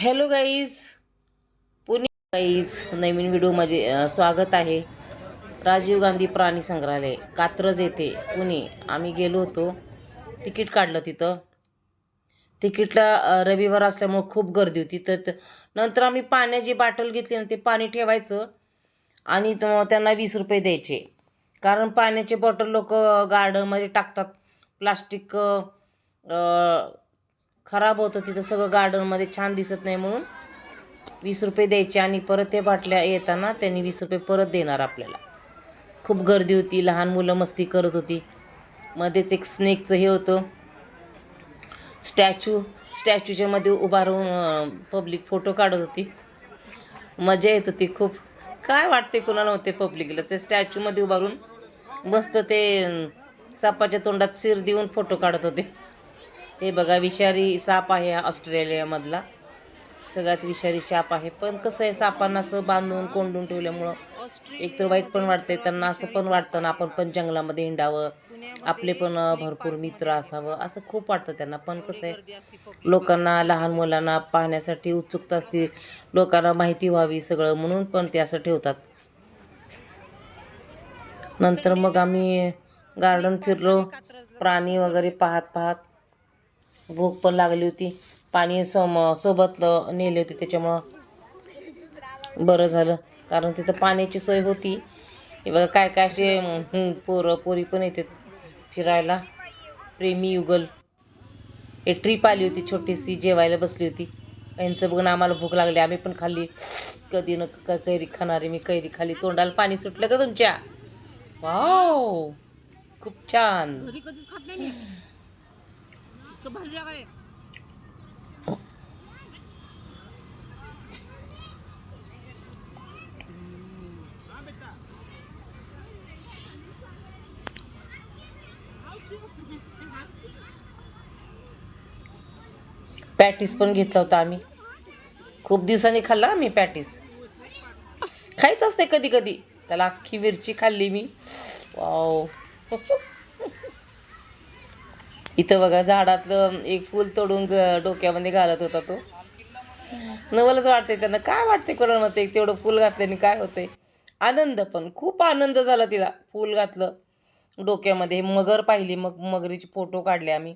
Hello guys. Pune guys. नवीन व्हिडिओमध्ये स्वागत आहे. राजीव गांधी प्राणी संग्रहालय कात्रज येथे पुणे. आम्ही गेलो होतो. तिकीट काढलं तिथं. तिकीटला रविवार असल्यामुळं खूप गर्दी होती. तर त- नंतर आम्ही पाण्याची बाटल घेतली ना ते पाणी ठेवायचं. आणि त- त्यांना वीस रुपये द्यायचे. कारण पाण्याचे बॉटल लोक गार्डनमध्ये टाकतात. प्लास्टिक खराब होतं तिथं सगळं गार्डनमध्ये छान दिसत नाही म्हणून वीस रुपये द्यायचे आणि परत ते बाटल्या येताना त्यांनी वीस रुपये परत देणार आपल्याला. खूप गर्दी होती लहान मुलं मस्ती करत होती. मध्येच एक स्नेकचं हे होतं. स्टॅच्यू स्टॅच्यूच्या मध्ये उभा राहून पब्लिक फोटो काढत होती. मजा येत होती खूप. काय वाटते कोणाला होते पब्लिकला ते स्टॅच्यूमध्ये उभारून मस्त ते सापाच्या तोंडात सिर देऊन फोटो काढत होते. हे बघा विषारी साप आहे ऑस्ट्रेलियामधला. सगळ्यात विषारी साप आहे. पण कसं आहे सापांना असं बांधून कोंडून ठेवल्यामुळं एकतर वाईट पण वाटतंय त्यांना असं पण वाटतं ना आपण पण जंगलामध्ये हिंडावं आपले पण भरपूर मित्र असावं असं खूप वाटतं त्यांना. पण कसं आहे लोकांना लहान मुलांना पाहण्यासाठी उत्सुकता असते लोकांना माहिती व्हावी सगळं म्हणून पण ते असं ठेवतात. नंतर मग आम्ही गार्डन फिरलो प्राणी वगैरे पाहत पाहत भूक पण लागली होती. पाणी सम सोबत नेले होते. त्याच्यामुळं बरं झालं. कारण तिथं पाण्याची सोय होती. बघा काय काय असे पोरं पोरी पण येते फिरायला. प्रेमी युगल. हे ट्रीप आली होती छोटीशी जेवायला बसली होती. यांचं बघून आम्हाला भूक लागली. आम्ही पण खाल्ली. कधी न क- कैरी खाणारी मी कैरी खाली तोंडाला पाणी सुटलं का तुमच्या? वाव! खूप छान. घरी कधीच पॅटीस पण घेतला होता आम्ही. खूप दिवसांनी खाल्ला आम्ही पॅटीस. खायचं असते कधी कधी. त्याला अख्खी मिरची खाल्ली मी. वाव. इथं बघा झाडातलं एक फूल तोडून डोक्यामध्ये घालत होता तो. नवलच वाटते त्यांना. काय वाटते कोणाला म्हणते तेवढं फूल घातल्याने काय होते आनंद पण. खूप आनंद झाला तिला फूल घातलं डोक्यामध्ये. मगर पाहिली मग मगरीचे फोटो काढले आम्ही.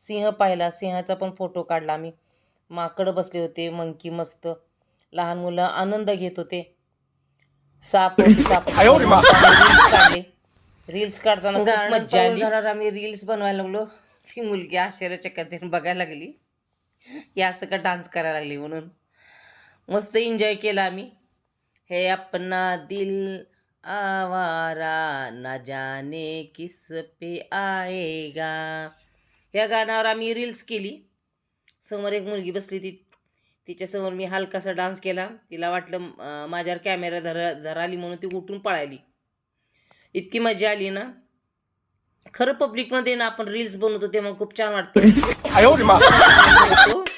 सिंह पाहिला सिंहाचा पण फोटो काढला आम्ही. माकड बसले होते मंकी मस्त. लहान मुलं आनंद घेत होते. साप होते साप रील्स काढले. रील्स काढताना खूप मज्जा आली. आम्ही रील्स बनवायला लागलो. ती मुलगी आश्चर्यचकित बघायला लागली. या का डान्स करायला लागली म्हणून. मस्त एन्जॉय केला आम्ही. हे अपना दिल आवारा ना जाने किस पे आएगा. या गाण्यावर आम्ही रील्स केली. समोर एक मुलगी बसली ती तिच्यासमोर मी हलकासा डान्स केला. तिला वाटलं माझ्यावर कॅमेरा धर धराली म्हणून ती उठून पळाली. इतकी मजा आली ना. खरं पब्लिकमध्ये ना आपण रील्स बनवतो तेव्हा खूप छान वाटते.